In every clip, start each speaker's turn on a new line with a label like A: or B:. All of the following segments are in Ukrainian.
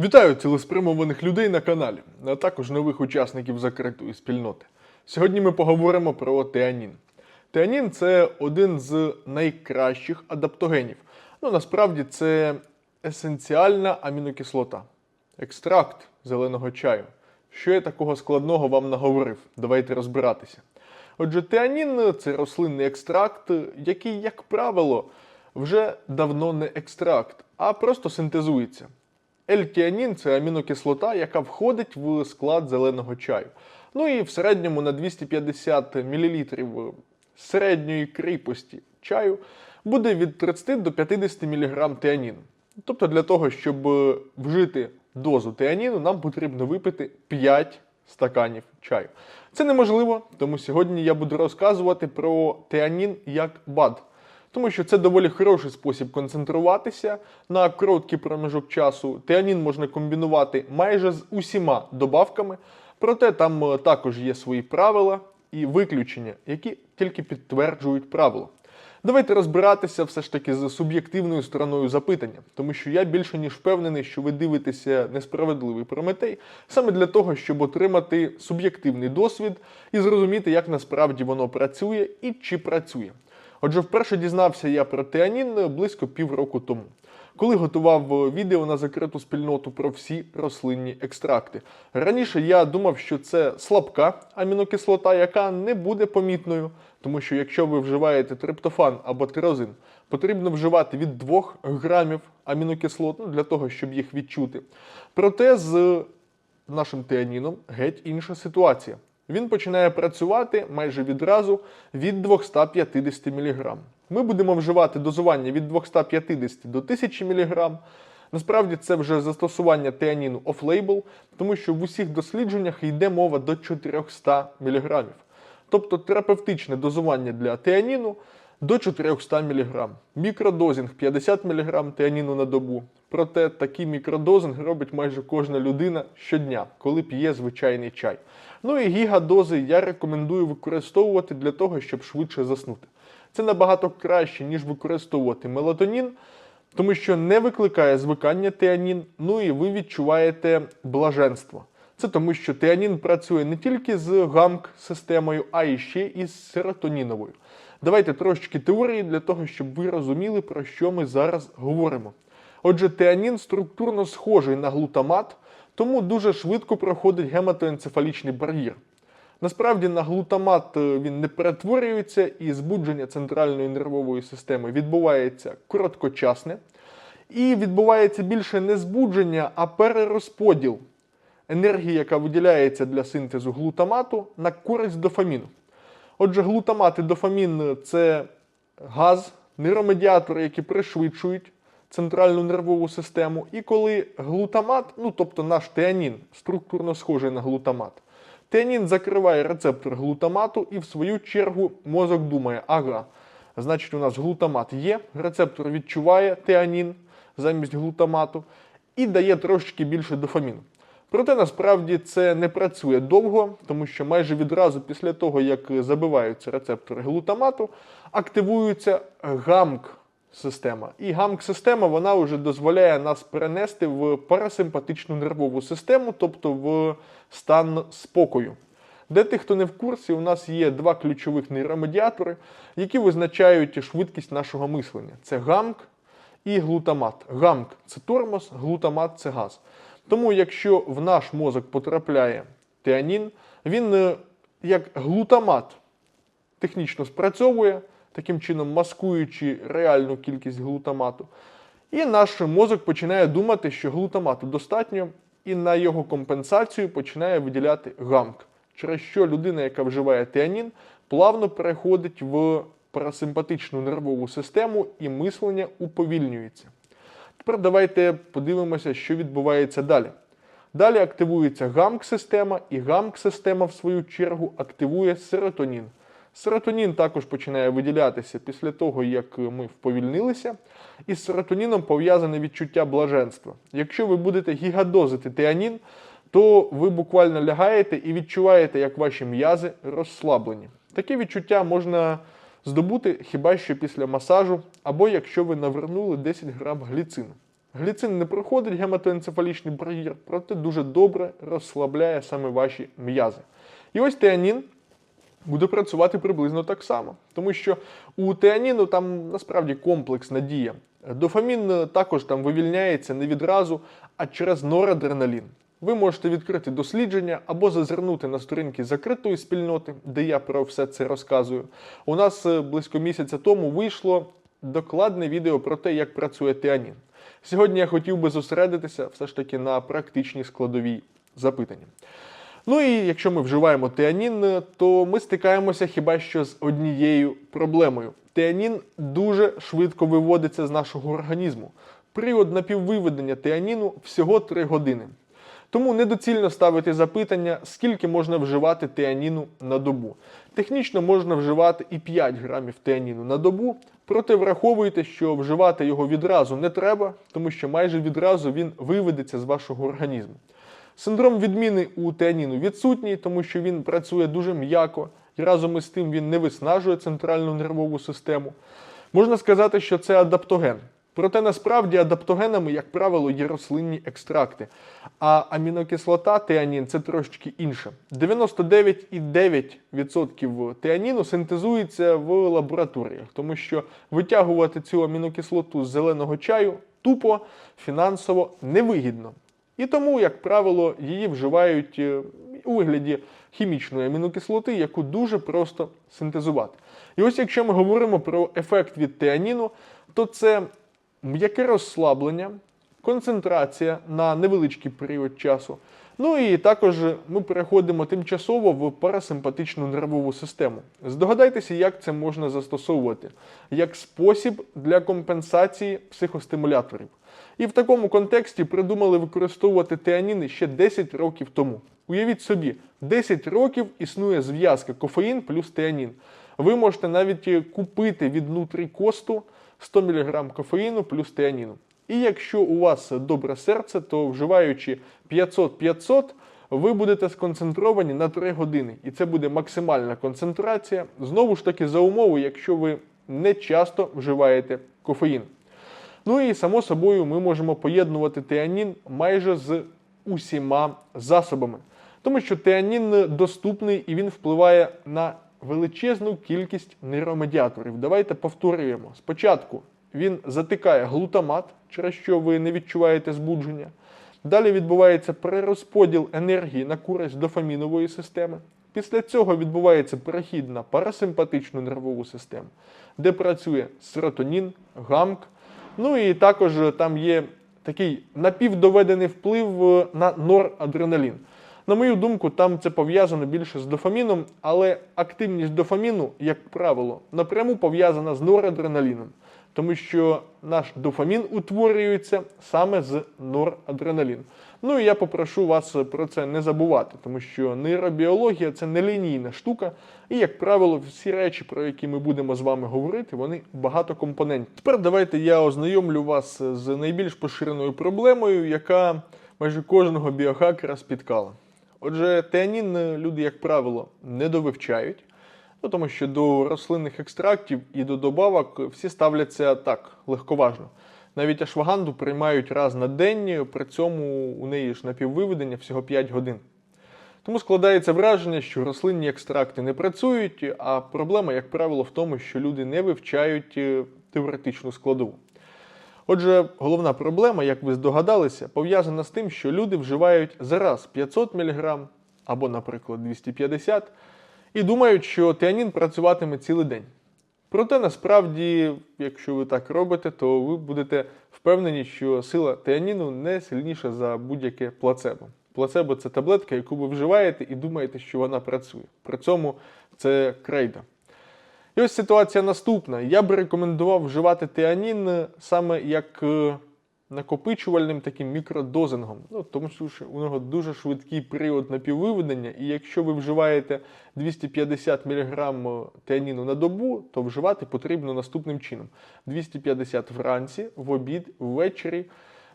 A: Вітаю цілеспрямованих людей на каналі, а також нових учасників закритої спільноти. Сьогодні ми поговоримо про теанін. Теанін це один з найкращих адаптогенів. Ну, насправді це есенціальна амінокислота, екстракт зеленого чаю. Що я такого складного вам наговорив? Давайте розбиратися. Отже, теанін це рослинний екстракт, який, як правило, вже давно не екстракт, а просто синтезується. L-тіанін це амінокислота, яка входить в склад зеленого чаю. Ну і в середньому на 250 мл середньої кріпості чаю буде від 30 до 50 мг теаніну. Тобто для того, щоб вжити дозу теаніну, нам потрібно випити 5 стаканів чаю. Це неможливо, тому сьогодні я буду розказувати про теанін як БАД. Тому що це доволі хороший спосіб концентруватися на короткий проміжок часу. Теанін можна комбінувати майже з усіма добавками, проте там е, також є свої правила і виключення, які тільки підтверджують правила. Давайте розбиратися все ж таки з суб'єктивною стороною запитання, тому що я більше ніж впевнений, що ви дивитеся несправедливий Прометей саме для того, щоб отримати суб'єктивний досвід і зрозуміти, як насправді воно працює і чи працює. Отже, вперше дізнався я про теанін близько півроку тому, коли готував відео на закриту спільноту про всі рослинні екстракти. Раніше я думав, що це слабка амінокислота, яка не буде помітною, тому що якщо ви вживаєте триптофан або тирозин, потрібно вживати від 2 грамів амінокислот ну, для того, щоб їх відчути. Проте з нашим теаніном геть інша ситуація. Він починає працювати майже відразу від 250 мг. Ми будемо вживати дозування від 250 до 1000 мг. Насправді це вже застосування теаніну off-label, тому що в усіх дослідженнях йде мова до 400 мг. Тобто терапевтичне дозування для теаніну до 400 мг. Мікродозінг 50 мг теаніну на добу. Проте такий мікродозинг робить майже кожна людина щодня, коли п'є звичайний чай. Ну і гігадози я рекомендую використовувати для того, щоб швидше заснути. Це набагато краще, ніж використовувати мелатонін, тому що не викликає звикання теанін, ну і ви відчуваєте блаженство. Це тому, що теанін працює не тільки з гамк-системою, а і ще і з серотоніновою. Давайте трошечки теорії для того, щоб ви розуміли, про що ми зараз говоримо. Отже, теанін структурно схожий на глутамат, тому дуже швидко проходить гематоенцефалічний бар'єр. Насправді на глутамат е, він не перетворюється і збудження центральної нервової системи відбувається короткочасне. І відбувається більше не збудження, а перерозподіл енергії, яка виділяється для синтезу глутамату, на користь дофаміну. Отже, глутамат і дофамін це газ, нейромедіатори, які пришвидшують центральну нервову систему. І коли глутамат, ну тобто наш теанін, структурно схожий на глутамат, теанін закриває рецептор глутамату, і в свою чергу мозок думає, ага, значить, у нас глутамат є, рецептор відчуває теанін замість глутамату і дає трошечки більше дофаміну. Проте насправді це не працює довго, тому що майже відразу після того, як забиваються рецептори глутамату, активується гамк система. І гамк-система вона вже дозволяє нас перенести в парасимпатичну нервову систему, тобто в стан спокою. Для тих, хто не в курсі, у нас є два ключових нейромедіатори, які визначають швидкість нашого мислення: це гамк і глутамат. Гамк це тормоз, глутамат це газ. Тому, якщо в наш мозок потрапляє теанін, він е, як глутамат технічно спрацьовує, таким чином маскуючи реальну кількість глутамату. І наш мозок починає думати, що глутамату достатньо, і на його компенсацію починає виділяти гамк, через що людина, яка вживає теанін, плавно переходить в парасимпатичну нервову систему і мислення уповільнюється. Тепер давайте подивимося, що відбувається далі. Далі активується гамк-система, і гамк-система, в свою чергу, активує серотонін. Серотонін також починає виділятися після того, як ми вповільнилися, і з серотоніном пов'язане відчуття блаженства. Якщо ви будете гігадозити теанін, то ви буквально лягаєте і відчуваєте, як ваші м'язи розслаблені. Таке відчуття можна здобути хіба що після масажу, або якщо ви навернули 10 грам гліцину. Гліцин не проходить гематоенцефалічний бар'єр, проте дуже добре розслабляє саме ваші м'язи. І ось теанін буде працювати приблизно так само, тому що у теаніну там насправді комплексна дія. Дофамін е, також там вивільняється не відразу, а через норадреналін. Ви можете відкрити дослідження або зазирнути на сторінки закритої спільноти, де я про все це розказую. У нас е, близько місяця тому вийшло докладне відео про те, як працює теанін. Сьогодні я хотів би зосередитися все ж таки на практичній складовій запитання. Ну і якщо ми вживаємо теанін, то ми стикаємося хіба що з однією проблемою. Теанін дуже швидко виводиться з нашого організму. Період напіввиведення теаніну всього 3 години. Тому недоцільно ставити запитання, скільки можна вживати теаніну на добу. Технічно можна вживати і 5 грамів теаніну на добу, проте враховуйте, що вживати його відразу не треба, тому що майже відразу він виведеться з вашого організму. Синдром відміни у теаніну відсутній, тому що він працює дуже м'яко, і разом із тим він не виснажує центральну нервову систему. Можна сказати, що це адаптоген. Проте насправді адаптогенами, як правило, є рослинні екстракти. А амінокислота теанін це трошечки інше. 99,9% теаніну синтезується в лабораторіях, тому що витягувати цю амінокислоту з зеленого чаю тупо фінансово невигідно. І тому, як правило, її вживають е, у вигляді хімічної амінокислоти, яку дуже просто синтезувати. І ось якщо ми говоримо про ефект від теаніну, то це м'яке розслаблення, концентрація на невеличкий період часу. Ну і також ми переходимо тимчасово в парасимпатичну нервову систему. Здогадайтеся, як це можна застосовувати як спосіб для компенсації психостимуляторів. І в такому контексті придумали використовувати теаніни ще 10 років тому. Уявіть собі, 10 років існує зв'язка кофеїн плюс теанін. Ви можете навіть купити від нутрікосту 100 мг кофеїну плюс теаніну. І якщо у вас добре серце, то вживаючи 500-500, ви будете сконцентровані на 3 години. І це буде максимальна концентрація. Знову ж таки, за умови, якщо ви не часто вживаєте кофеїн. Ну і само собою ми можемо поєднувати теанін майже з усіма засобами. Тому що теанін доступний і він впливає на величезну кількість нейромедіаторів. Давайте повторюємо. Спочатку він затикає глутамат, через що ви не відчуваєте збудження. Далі відбувається перерозподіл енергії на користь дофамінової системи. Після цього відбувається перехід на парасимпатичну нервову систему, де працює серотонін, гамк. Ну і також там є такий напівдоведений вплив е, на норадреналін. На мою думку, там це пов'язано більше з дофаміном, але активність дофаміну, як правило, напряму пов'язана з норадреналіном, тому що наш дофамін утворюється саме з норадреналіну. Ну і я попрошу вас про це не забувати, тому що нейробіологія це нелінійна штука, і, як правило, всі речі, про які ми будемо з вами говорити, вони багатокомпонентні. Тепер давайте я ознайомлю вас з найбільш поширеною проблемою, яка майже кожного біохакера спіткала. Отже, теанін люди, як правило, не довивчають, ну, тому що до рослинних екстрактів і до добавок всі ставляться так легковажно. Навіть ашваганду приймають раз на день, при цьому у неї ж напіввиведення всього 5 годин. Тому складається враження, що рослинні екстракти не працюють, а проблема, як правило, в тому, що люди не вивчають е, теоретичну складову. Отже, головна проблема, як ви здогадалися, пов'язана з тим, що люди вживають зараз 500 мг або, наприклад, 250 і думають, що теанін працюватиме цілий день. Проте насправді, якщо ви так робите, то ви будете впевнені, що сила теаніну не сильніша за будь-яке плацебо. Плацебо це таблетка, яку ви вживаєте і думаєте, що вона працює. При цьому це крейда. І ось ситуація наступна. Я би рекомендував вживати теанін саме як е, накопичувальним таким мікродозингом. Ну, тому що у нього дуже швидкий період напіввиведення, і якщо ви вживаєте 250 мг теаніну на добу, то вживати потрібно наступним чином: 250 вранці, в обід, ввечері.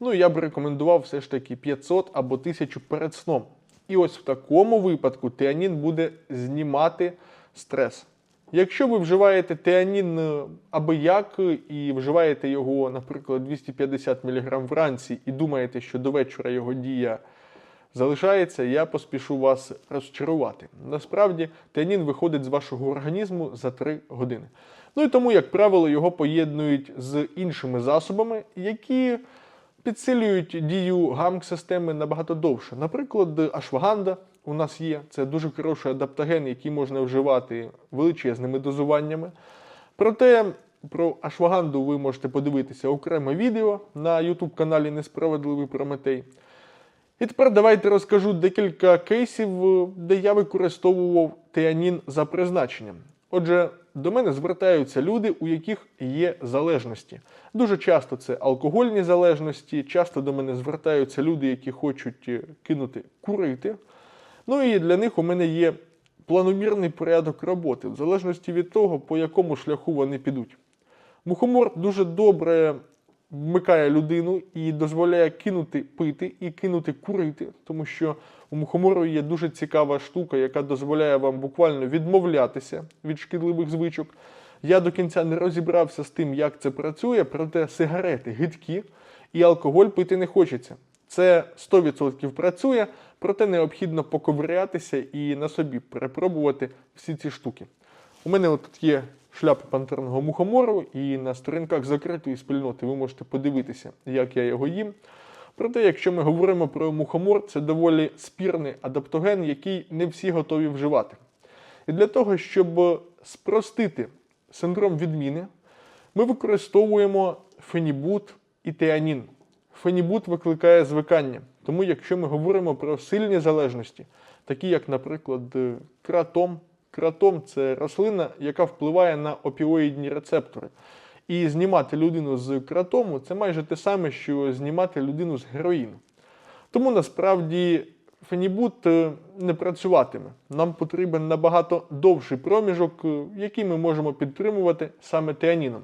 A: Ну, я б рекомендував все ж таки 500 або 1000 перед сном. І ось в такому випадку теанін буде знімати стрес. Якщо ви вживаєте теанін е, аби як е, і вживаєте його, наприклад, 250 мг вранці і думаєте, що до вечора його дія залишається, я поспішу вас розчарувати. Насправді, теанін виходить з вашого організму за 3 години. Ну і тому, як правило, його поєднують з іншими засобами, які підсилюють дію гамк-системи набагато довше. Наприклад, ашваганда у нас є. Це дуже хороший адаптоген, який можна вживати величезними дозуваннями. Проте про ашваганду ви можете подивитися окреме відео на YouTube каналі Несправедливий Прометей. І тепер давайте розкажу декілька кейсів, де я використовував теанін за призначенням. Отже, до мене звертаються люди, у яких є залежності. Дуже часто це алкогольні залежності, часто до мене звертаються люди, які хочуть е, кинути курити. Ну і для них у мене є планомірний порядок роботи, в залежності від того, по якому шляху вони підуть. Мухомор дуже добре вмикає людину і дозволяє кинути пити і кинути курити, тому що у мухомору є дуже цікава штука, яка дозволяє вам буквально відмовлятися від шкідливих звичок. Я до кінця не розібрався з тим, як це працює, проте сигарети гидкі і алкоголь пити не хочеться. Це 100% працює, проте необхідно поковирятися і на собі перепробувати всі ці штуки. У мене тут є шляпа пантерного мухомору, і на сторінках закритої спільноти ви можете подивитися, як я його їм. Проте, якщо ми говоримо про мухомор, це доволі спірний адаптоген, який не всі готові вживати. І для того, щоб спростити синдром відміни, ми використовуємо фенібут і теанін. Фенібут викликає звикання. Тому, якщо ми говоримо про сильні залежності, такі як, наприклад, кратом, кратом це рослина, яка впливає на опіоїдні рецептори. І знімати людину з кратому це майже те саме, що знімати людину з героїну. Тому насправді фенібут е, не працюватиме. Нам потрібен набагато довший проміжок, е, який ми можемо підтримувати саме теаніном.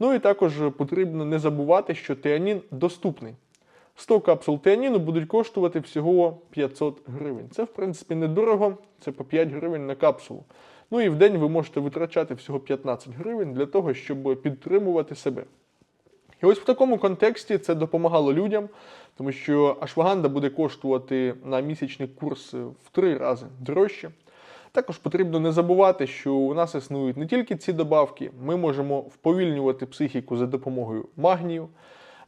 A: Ну і також потрібно не забувати, що теанін доступний. 100 капсул теаніну будуть коштувати всього 500 гривень. Це, в принципі, недорого, це по 5 гривень на капсулу. Ну і в день ви можете витрачати всього 15 гривень для того, щоб підтримувати себе. І ось в такому контексті це допомагало людям, тому що ашваганда буде коштувати на місячний курс в три рази дорожче. Також потрібно не забувати, що у нас існують не тільки ці добавки, ми можемо вповільнювати психіку за допомогою магнію.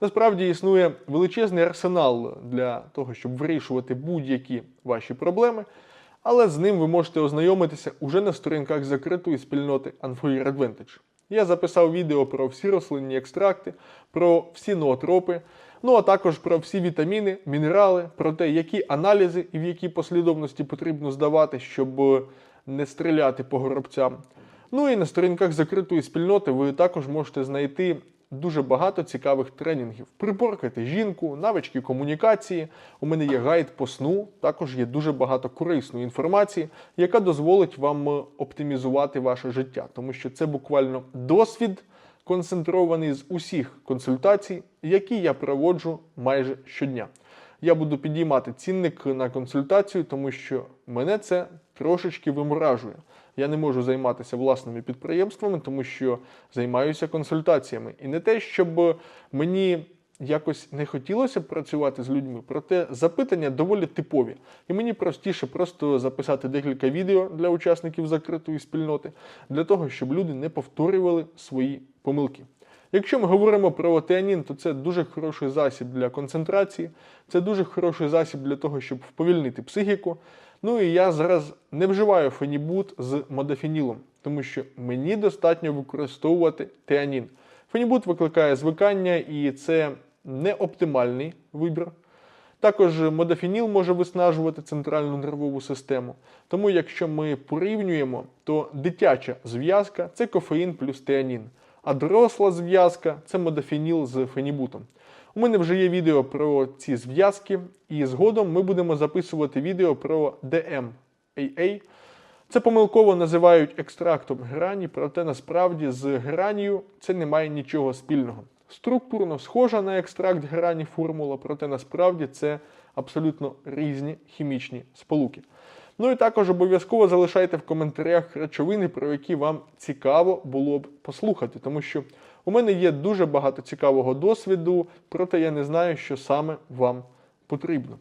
A: Насправді існує величезний арсенал для того, щоб вирішувати будь-які ваші проблеми, але з ним ви можете ознайомитися уже на сторінках закритої спільноти Unfair Advantage. Я записав відео про всі рослинні екстракти, про всі ноотропи, ну а також про всі вітаміни, мінерали, про те, які аналізи і в якій послідовності потрібно здавати, щоб не стріляти по горобцям. Ну і на сторінках закритої спільноти ви також можете знайти дуже багато цікавих тренінгів. Приборкайте жінку, навички комунікації. У мене є гайд по сну, також є дуже багато корисної інформації, яка дозволить вам е, оптимізувати ваше життя, тому що це буквально досвід. Концентрований з усіх консультацій, які я проводжу майже щодня. Я буду підіймати цінник на консультацію, тому що мене це трошечки виморажує. Я не можу займатися власними підприємствами, тому що займаюся консультаціями. І не те, щоб мені якось не хотілося працювати з людьми, проте запитання доволі типові. І мені простіше просто записати декілька відео для учасників закритої спільноти, для того, щоб люди не повторювали свої помилки. Якщо ми говоримо про теанін, то це дуже хороший засіб для концентрації, це дуже хороший засіб для того, щоб вповільнити психіку. Ну і я зараз не вживаю фенібут з модафінілом, тому що мені достатньо використовувати теанін. Фенібут викликає звикання, і це не оптимальний вибір. Також модафініл може виснажувати центральну нервову систему. Тому, якщо ми порівнюємо, то дитяча зв'язка це кофеїн плюс теанін, а доросла зв'язка це модафініл з фенібутом. У мене вже є відео про ці зв'язки, і згодом ми будемо записувати відео про DMAA. Це помилково називають екстрактом грані, проте насправді з гранію це не має нічого спільного. Структурно схожа на екстракт грані формула, проте насправді це абсолютно різні хімічні сполуки. Ну і також обов'язково залишайте в коментарях речовини, про які вам цікаво було б послухати, тому що у мене є дуже багато цікавого досвіду, проте я не знаю, що саме вам потрібно.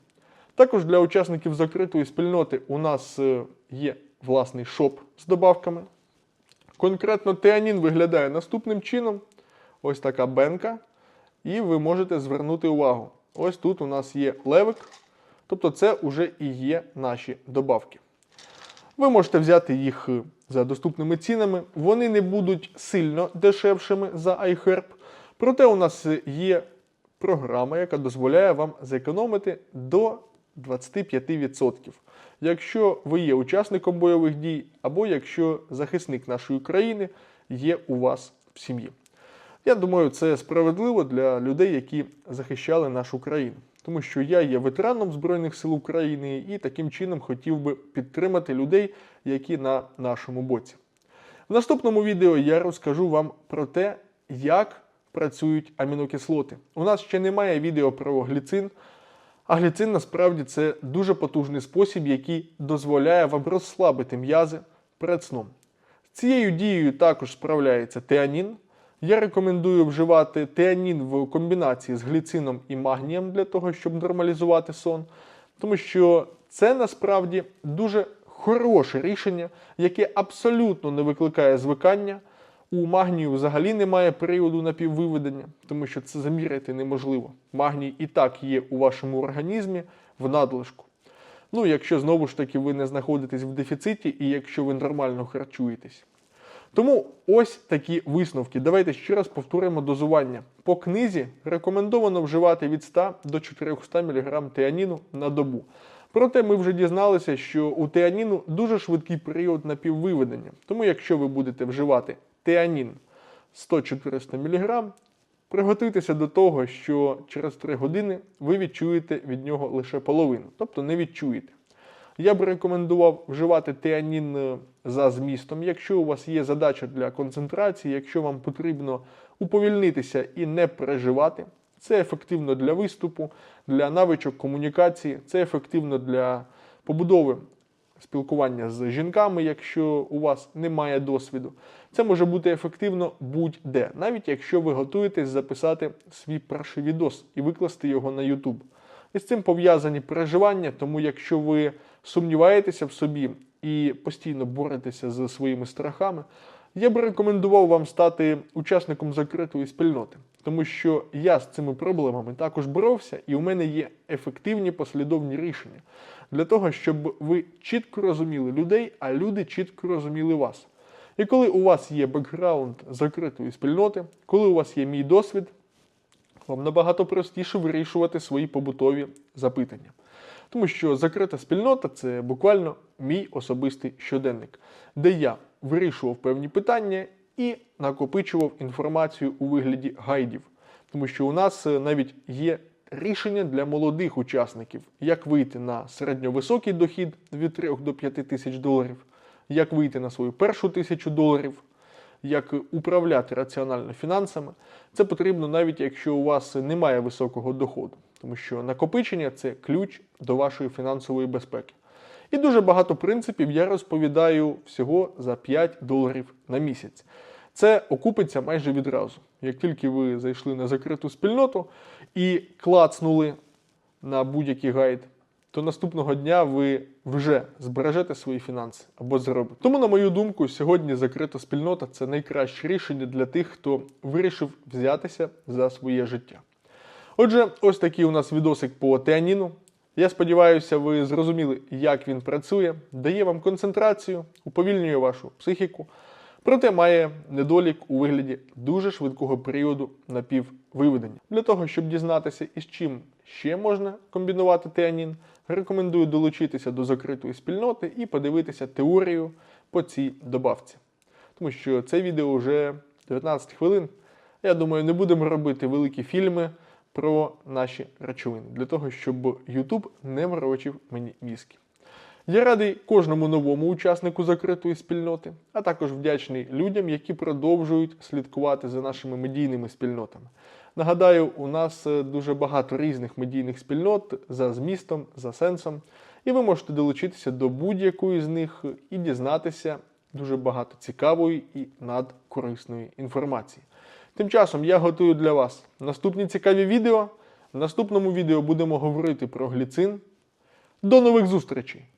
A: Також для учасників закритої спільноти у нас е, є власний шоп з добавками. Конкретно теанін виглядає наступним чином: ось така бенка. І ви можете звернути увагу. Ось тут у нас є левик, тобто це вже і є наші добавки. Ви можете взяти їх е, за доступними цінами. Вони не будуть сильно дешевшими за iHerb. Проте у нас є програма, яка дозволяє вам зекономити до 25%. Якщо ви є учасником бойових дій, або якщо захисник нашої країни є у вас в сім'ї. Я думаю, це справедливо для людей, які захищали нашу країну. Тому що я є ветераном Збройних сил України і таким чином хотів би підтримати людей, які на нашому боці. В наступному відео я розкажу вам про те, як працюють амінокислоти. У нас ще немає відео про гліцин, а гліцин насправді це дуже потужний спосіб, який дозволяє вам розслабити м'язи перед сном. Цією дією також справляється теанін. Я рекомендую вживати теанін в комбінації з гліцином і магнієм для того, щоб нормалізувати сон, тому що це насправді дуже хороше рішення, яке абсолютно не викликає звикання. У магнію взагалі немає періоду напіввиведення, тому що це заміряти неможливо. Магній і так є у вашому організмі в надлишку. Ну, якщо знову ж таки ви не знаходитесь в дефіциті і якщо ви нормально харчуєтесь. Тому ось такі висновки. Давайте ще раз повторимо дозування. По книзі рекомендовано вживати від 100 до 400 мг теаніну на добу. Проте ми вже дізналися, що у теаніну дуже швидкий період напіввиведення. Тому якщо ви будете вживати теанін 100-400 мг, приготуйтеся до того, що через 3 години ви відчуєте від нього лише половину, тобто не відчуєте. Я б рекомендував вживати теанін е, за змістом, якщо у вас є задача для концентрації, якщо вам потрібно уповільнитися і не переживати. Це ефективно для виступу, для навичок комунікації, це ефективно для побудови спілкування з жінками, якщо у вас немає досвіду. Це може бути ефективно будь-де, навіть якщо ви готуєтесь записати свій перший відос і викласти його на YouTube. І з цим пов'язані переживання, тому якщо ви сумніваєтеся в собі і постійно боретеся з своїми страхами, я б рекомендував вам стати учасником закритої спільноти, тому що я з цими проблемами також боровся, і у мене є ефективні послідовні рішення для того, щоб ви чітко розуміли людей, а люди чітко розуміли вас. І коли у вас є бекграунд закритої спільноти, коли у вас є мій досвід, вам набагато простіше вирішувати свої побутові запитання. Тому що закрита спільнота це буквально мій особистий щоденник, де я вирішував певні питання і накопичував інформацію у вигляді гайдів. Тому що у нас е, навіть є рішення для молодих учасників, як вийти на середньовисокий дохід від 3 до 5 тисяч доларів, як вийти на свою першу тисячу доларів як управляти раціонально фінансами, це потрібно навіть якщо у вас немає високого доходу, тому що накопичення це ключ до вашої фінансової безпеки. І дуже багато принципів я розповідаю всього за 5 доларів на місяць. Це окупиться майже відразу. Як тільки ви зайшли на закриту спільноту і клацнули на будь-який гайд, то наступного дня ви вже збережете свої фінанси або заробите. Тому, на мою думку, сьогодні закрита спільнота це найкраще рішення для тих, хто вирішив взятися за своє життя. Отже, ось такий у нас відосик по теаніну. Я сподіваюся, ви зрозуміли, як він працює, дає вам концентрацію, уповільнює вашу психіку. Проте має недолік у вигляді дуже швидкого періоду напіввиведення. Для того, щоб дізнатися, із чим ще можна комбінувати теанін, рекомендую долучитися до закритої спільноти і подивитися теорію по цій добавці. Тому що це відео вже 19 хвилин. Я думаю, не будемо робити великі фільми про наші речовини, для того, щоб YouTube не морочив мені мізки. Я радий кожному новому учаснику закритої спільноти, а також вдячний людям, які продовжують слідкувати за нашими медійними спільнотами. Нагадаю, у нас е, дуже багато різних медійних спільнот за змістом, за сенсом. і ви можете долучитися до будь-якої з них і дізнатися дуже багато цікавої і надкорисної інформації. Тим часом я готую для вас наступні цікаві відео. В наступному відео будемо говорити про гліцин. До нових зустрічей!